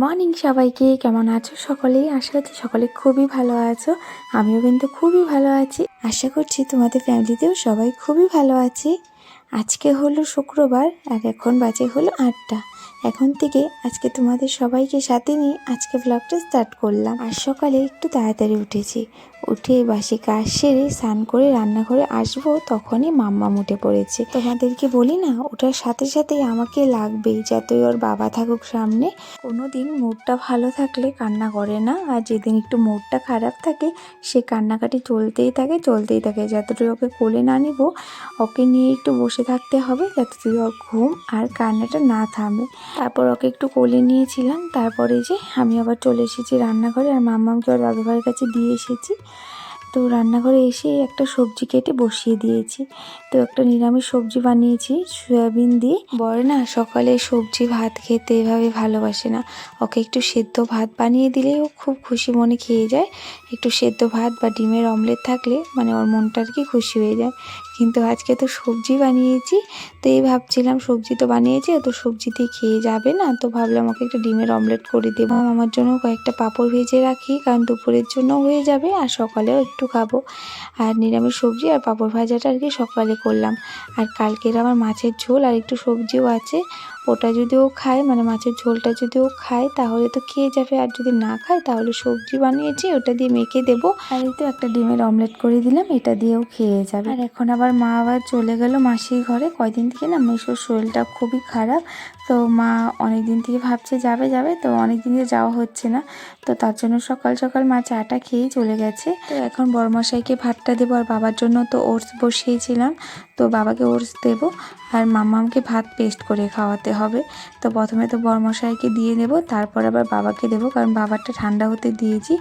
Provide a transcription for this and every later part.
Morning সবাইকে, কেমন আছো সকলে? আশা করছি সকলে খুবই ভালো আছো। আমিও কিন্তু খুবই ভালো আছি। আশা করছি তোমাদের ফ্যামিলিতেও সবাই খুবই ভালো আছে। আজকে হলো শুক্রবার, আর এখন বাজে হলো আটটা। এখন থেকে আজকে তোমাদের সবাইকে সাথে নিয়ে আজকে ব্লগটা স্টার্ট করলাম। আর সকালে একটু তাড়াতাড়ি উঠেছি। উঠে বাসি কাজ সেরে স্নান করে রান্নাঘরে আসব, তখনই মাম্মা উঠে পড়েছে। তোমাদেরকে বলি না ওটার সাথে সাথেই আমাকে লাগবেই, যতই ওর বাবা থাকুক সামনে। কোনো দিন মুডটা ভালো থাকলে কান্না করে না, আর যেদিন একটু মুডটা খারাপ থাকে, সে কান্নাকাটি চলতেই থাকে চলতেই থাকে। যতটুকু ওকে কোলে না নিব, ওকে নিয়ে একটু বসে থাকতে হবে, যাতে ওর ঘুম আর কান্নাটা না থামে। তারপর ওকে একটু কোলে নিয়েছিলাম। তারপরে যে আমি আবার চলে এসেছি রান্নাঘরে আর মাম্মামকে ওর দাদু ভাইয়ের কাছে দিয়ে এসেছি। তো রান্নাঘরে এসে একটা সবজি কেটে বসিয়ে দিয়েছি। তো একটা নিরামিষ সবজি বানিয়েছি, সয়াবিন দিয়ে। বড় না, সকালে সবজি ভাত খেতে এভাবে ভালোবাসে না। ওকে একটু সেদ্ধ ভাত বানিয়ে দিলেও খুব খুশি মনে খেয়ে যায়। একটু সেদ্ধ ভাত বা ডিমের অমলেট থাকলে মানে ওর মনটা আর কি খুশি হয়ে যায়। কিন্তু আজকে তো সবজি বানিয়েছি, তো এই ভাবছিলাম সবজি তো বানিয়েছি, তো সবজি দিয়ে খেয়ে যাবে না, তো ভাবলাম ওকে একটা ডিমের অমলেট করে দেবো। আমার জন্য কয়েকটা পাঁপড় ভেজে রাখি, কারণ দুপুরের জন্য হয়ে যাবে, আর সকালেও একটু খাব। আর নিরামিষ সবজি আর পাঁপড় ভাজাটা আর কি সকালে করলাম। আর কালকের আমার মাছের ঝোল, আর একটু সবজিও আছে ওটা যদি ও খায় মানে মাছের ঝোলটা যদি ও খায় তাহলে তো খেয়ে যাবে। আর যদি না খায় তাহলে সবজি বানিয়েছি ওটা দিয়ে মেখে দেবো। আর তো একটা ডিমের অমলেট করে দিলাম এটা দিয়েও খেয়ে যাবে। আর এখন আবার মা আবার চলে গেল মাসির ঘরে। কয়দিন থেকে না মেশোর শরীরটা খুবই খারাপ। তো মা অনেক দিন থেকে ভাবছে যাবে যাবে তো অনেক দিন থেকে যাওয়া হচ্ছে না। তো তার জন্য সকাল সকাল মা চাটা খেয়েই চলে গেছে। তো এখন বড়মশাইকে ভাতটা দেবো আর বাবার জন্য তো ওটস বসিয়েছিলাম। তো বাবাকে ওটস দেবো আর মাম্মামকে ভাত পেস্ট করে খাওয়াতে হবে। তো প্রথমে তো বড়মশাইকে দিয়ে নেব, তারপর আবার বাবাকে দেবো, কারণ বাবারটা ঠান্ডা হতে দিয়েছি।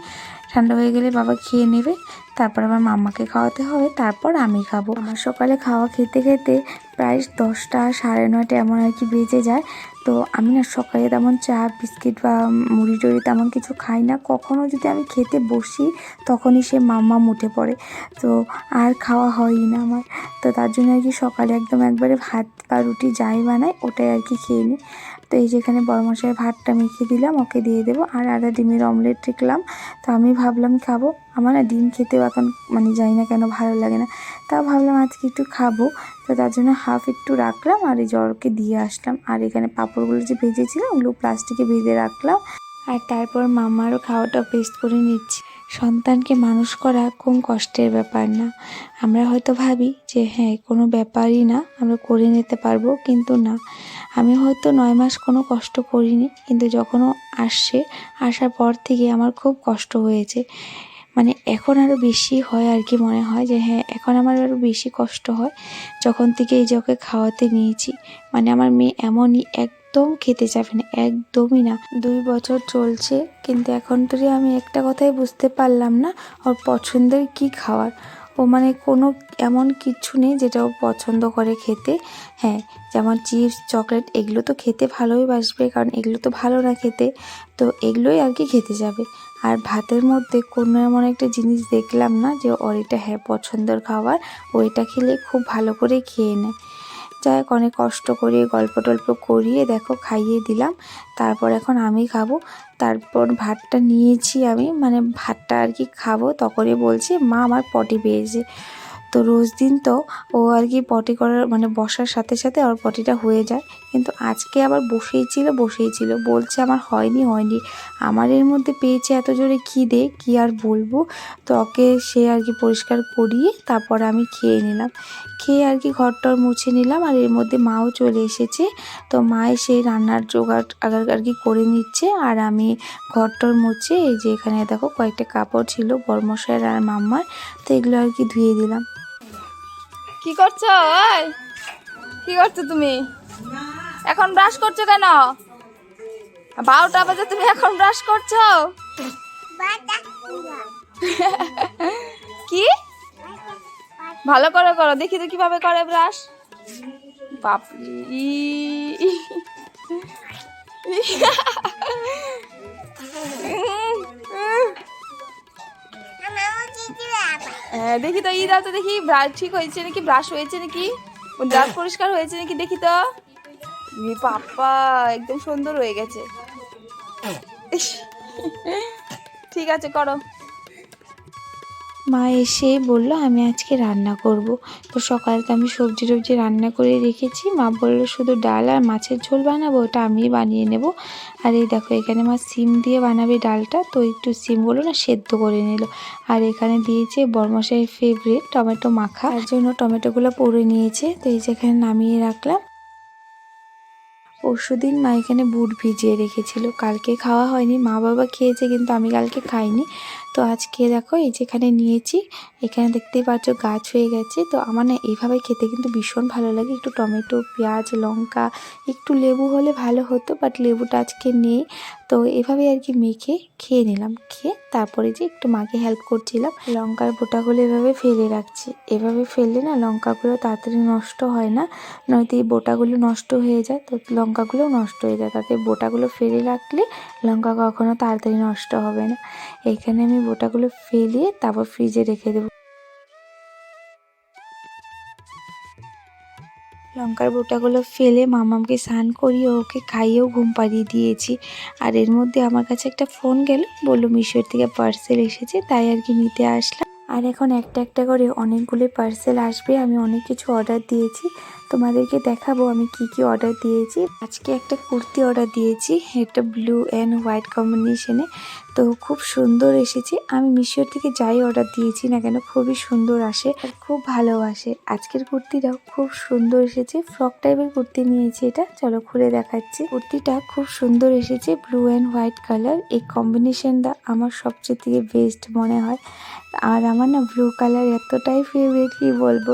ঠান্ডা হয়ে গেলে বাবা খেয়ে নেবে, তারপর আবার মামাকে খাওয়াতে হবে, তারপর আমি খাব। আমার সকালে খাওয়া খেতে খেতে প্রায় দশটা সাড়ে নয়টা এমন আর কি বেজে যায়। তো আমি না সকালে তেমন চা, বিস্কিট বা মুড়ি টুড়ি তেমন কিছু খাই না। কখনও যদি আমি খেতে বসি, তখনই সে মাম্মা মুঠে পড়ে। তো আর খাওয়া হয়ই না আমার। তো তার জন্য আর কি সকালে একদম একবারে ভাত বা রুটি যাই বানাই, ওটাই আর কি খেয়ে নিই। তো এই যেখানে বড় মশাই ভাতটা মেখে দিলাম, ওকে দিয়ে দেবো। আর আদা, ডিমের অমলেট রেখলাম। তো আমি ভাবলাম খাব। আমার না ডিম খেতেও এখন মানে যাই না কেন ভালো লাগে না। তাও ভাবলাম আজকে একটু খাব। তো তার জন্য হাফ একটু রাখলাম আর এই জ্বরকে দিয়ে আসলাম। আর এখানে পাঁপড়গুলো যে ভেজেছিলাম, ওগুলো প্লাস্টিকে ভেজে রাখলাম। আর তারপর মামারও খাওয়াটা পেস্ট করে নিচ্ছি। সন্তানকে মানুষ করা কম কষ্টের ব্যাপার না। আমরা হয়তো ভাবি যে হ্যাঁ কোনো ব্যাপারই না। আমরা করে নিতে পারব, কিন্তু না। আমি হয়তো নয় মাস কোনো কষ্ট করিনি, কিন্তু যখন ও আসছে, আসার পর থেকে আমার খুব কষ্ট হয়েছে। মানে এখন আরও বেশি হয় আর কি মনে হয় যে হ্যাঁ এখন আমার আরও বেশি কষ্ট হয়। যখন থেকে এই ওকে খাওয়াতে নিয়েছি মানে আমার মেয়ে এমনই একদম খেতে যাবে না, একদমই না। দুই বছর চলছে, কিন্তু এখন তো আমি একটা কথাই বুঝতে পারলাম না, ওর পছন্দের কি খাওয়ার? ও মানে কোনো এমন কিছু নেই যেটা ও পছন্দ করে খেতে। হ্যাঁ যেমন চিপস, চকলেট, এগুলো তো খেতে ভালোই বাসবে, কারণ এগুলো তো ভালো না খেতে। তো এগুলোই আর কি খেতে যাবে। আর ভাতের মধ্যে কোনো এমন একটা জিনিস দেখলাম না যে ওর এটা হ্যাঁ পছন্দের খাবার, ও এটা খেলে খুব ভালো করে খেয়ে নেয়। যাই হোক অনেক কষ্ট করে গল্প টল্প করিয়ে দেখো, খাইয়ে দিলাম। তারপর এখন আমি খাব। তারপর ভাতটা নিয়েছি আমি মানে ভাতটা আর কি খাব। তখনই বলছি, মা, আমার পটি পেয়েছে তো রোজ দিন তো ও আর কি পটি করার মানে বসার সাথে সাথে ওর পটিটা হয়ে যায়। কিন্তু আজকে আবার বসেই ছিল বসেই ছিল। বলছে আমার হয়নি হয়নি। আমার এর মধ্যে পেয়েছে এত জোরে খিদে, কি আর বলব? তো ওকে সে আর কি পরিষ্কার করিয়ে তারপর আমি খেয়ে নিলাম। খেয়ে আর কি ঘরটর মুছে নিলাম আর এর মধ্যে মাও চলে এসেছে। তো মা এসে রান্নার জোগাড় আগার আর কি করে নিচ্ছে আর আমি ঘরটর মুছে এই যে এখানে দেখো কয়েকটা কাপড় ছিল, বর্মশাইয়ের আর মাম্মার। তো এগুলো আর কি ধুয়ে দিলাম। কি করছ? কি করছ তুমি? এখন ব্রাশ করছ কেন? বারোটা বাজে, তুমি এখন ব্রাশ করছ? কি? ভালো করে করো, দেখি তো কীভাবে করে ব্রাশ হ্যাঁ দেখি তো ই দাও তো দেখি। ব্রাশ ঠিক হয়েছে নাকি? ব্রাশ হয়েছে নাকি? দাঁত পরিষ্কার হয়েছে নাকি? দেখি তো। বাপ্পা একদম সুন্দর হয়ে গেছে। ঠিক আছে, করো। মা এসে বলল, আমি আজকে রান্না করব। তো সকালে তো আমি সবজি টবজি রান্না করে রেখেছি। মা বলল, শুধু ডাল আর মাছের ঝোল বানাবো, ওটা আমিই বানিয়ে নেব। আর এই দেখো, এখানে মা সিম দিয়ে বানাবে ডালটা। তো একটু সিম সিমগুলো না, সেদ্ধ করে নিল। আর এখানে দিয়েছে বরমশাইয়ের ফেভারিট টমেটো মাখা। তার জন্য টমেটোগুলো পরে নিয়েছে। তো এই যেখানে নামিয়ে রাখলাম। পরশুদিন মা এখানে বুট ভিজিয়ে রেখেছিল। কালকে খাওয়া হয়নি, মা বাবা খেয়েছে কিন্তু আমি কালকে খাইনি। তো আজকে দেখো এই যেখানে নিয়েছি, এখানে দেখতেই পাচ্ছ গাছ হয়ে গেছে। তো আমার না এইভাবে খেতে কিন্তু ভীষণ ভালো লাগে। একটু টমেটো, পেঁয়াজ, লঙ্কা, একটু লেবু হলে ভালো হতো বাট লেবুটা আজকে নেই। তো এভাবে আর কি মেখে খেয়ে নিলাম। খেয়ে তারপরে যে একটু মাকে হেল্প করছিলাম, লঙ্কার বোটাগুলো এভাবে ফেলে রাখছি। এভাবে ফেললে না লঙ্কাগুলো তাড়াতাড়ি নষ্ট হয় না, নয়তো এই বোটাগুলো নষ্ট হয়ে যায়। তো লঙ্কাগুলোও নষ্ট হয়ে যায়, তাতে বোটাগুলো ফেলে রাখলে লঙ্কা কখনো তাড়াতাড়ি নষ্ট হবে না। এখানে আমি বোটাগুলো ফেলিয়ে তারপর ফ্রিজে রেখে দেবো। লঙ্কার বোটাগুলো ফেলে মামামকে স্নান করিয়ে ওকে খাইয়েও ঘুম পাড়িয়ে দিয়েছি। আর এর মধ্যে আমার কাছে একটা ফোন গেল, বলল মিশোর থেকে পার্সেল এসেছে, তাই আর কি নিতে আসলাম। আর এখন একটা একটা করে অনেকগুলো পার্সেল আসবে, আমি অনেক কিছু অর্ডার দিয়েছি। তোমাদেরকে দেখাবো আমি কি কি অর্ডার দিয়েছি। আজকে একটা কুর্তি অর্ডার দিয়েছি একটা ব্লু অ্যান্ড হোয়াইট কম্বিনেশনে তো খুব সুন্দর এসেছে। আমি মিশোর থেকে যাই অর্ডার দিয়েছি না কেন, খুবই সুন্দর আসে আর খুব আসে। আজকের কুর্তিটাও খুব সুন্দর এসেছে। ফ্রক টাইপের কুর্তি নিয়েছি এটা। চলো খুলে দেখাচ্ছি। কুর্তিটা খুব সুন্দর এসেছে ব্লু অ্যান্ড হোয়াইট কালার এই কম্বিনেশনটা আমার সবচেয়ে থেকে বেস্ট মনে হয়। আর আমার না ব্লু কালার এতটাই ফেভারিট কি বলব?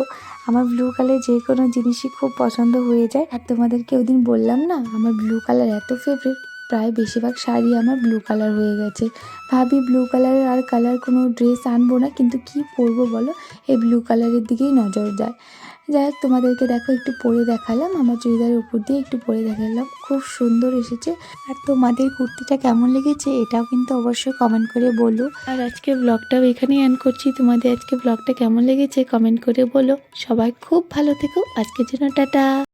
আমার ব্লু কালার যে কোনো জিনিসই খুব পছন্দ হয়ে যায়। আর তোমাদেরকে ওদিন বললাম না, আমার ব্লু কালার এত ফেভারিট প্রায় বেশিরভাগ শাড়ি আমার ব্লু কালার হয়ে গেছে। ভাবি ব্লু কালারের আর কালার কোনো ড্রেস আনব না, কিন্তু কি পরবো বলো? এই ব্লু কালারের দিকেই নজর যায়। যাই হোক, তোমাদেরকে দেখো, একটু পরে দেখালাম। আমার চুড়িদারের উপর দিয়ে একটু পরে দেখালাম। খুব সুন্দর এসেছে। আর তোমাদের কুর্তিটা কেমন লেগেছে, এটাও কিন্তু অবশ্যই কমেন্ট করে বলো। আর আজকে ব্লগটাও এখানেই অ্যান করছি। তোমাদের আজকে ব্লগটা কেমন লেগেছে কমেন্ট করে বলো। সবাই খুব ভালো থেকো। আজকের জন্য টাটা।